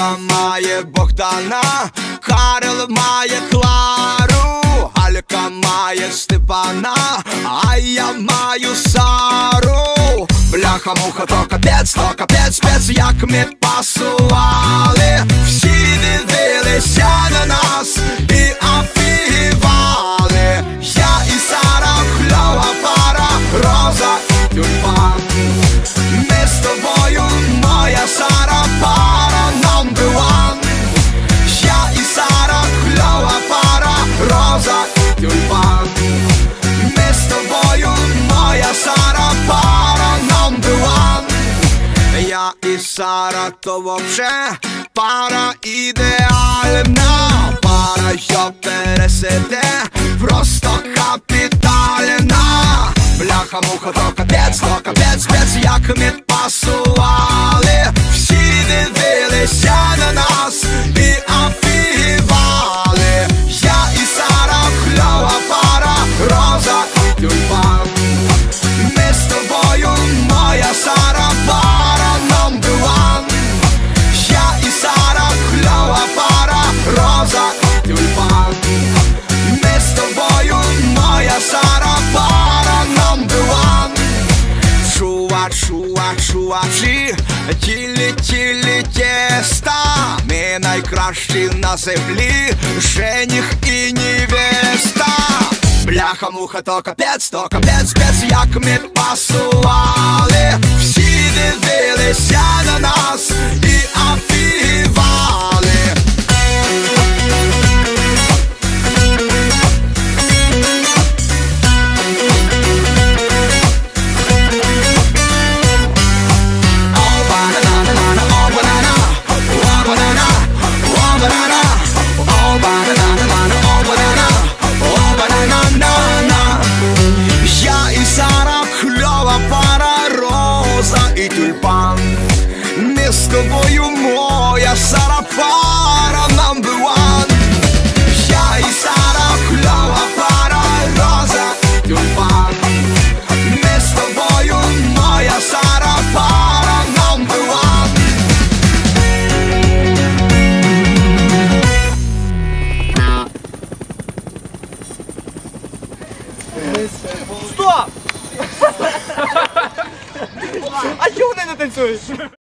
Петра має Богдана, Карл має Клару, Алька має Степана, а я маю Сару. Бляха, муха, то капець, то капець, спец, як ми пасували. І Сара, то вообще пара ідеальна. Пара, що пересиде, просто капітальна. Бляха, муха, то капець, то капець, спец, як ми пасували. Всі дивилися на нас чувачі, тілі, тілі тіста. Ми найкращі на землі, жених і невеста. Бляха, муха, то капець, то капець, капець, як ми пасували. Всі дивилися тобою, моя Сара, пара number one. Я і Сара, кльова пара, роза тюльпан. Ми з тобою, моя Сара, пара number one. Стоп! А чого вони не танцюють?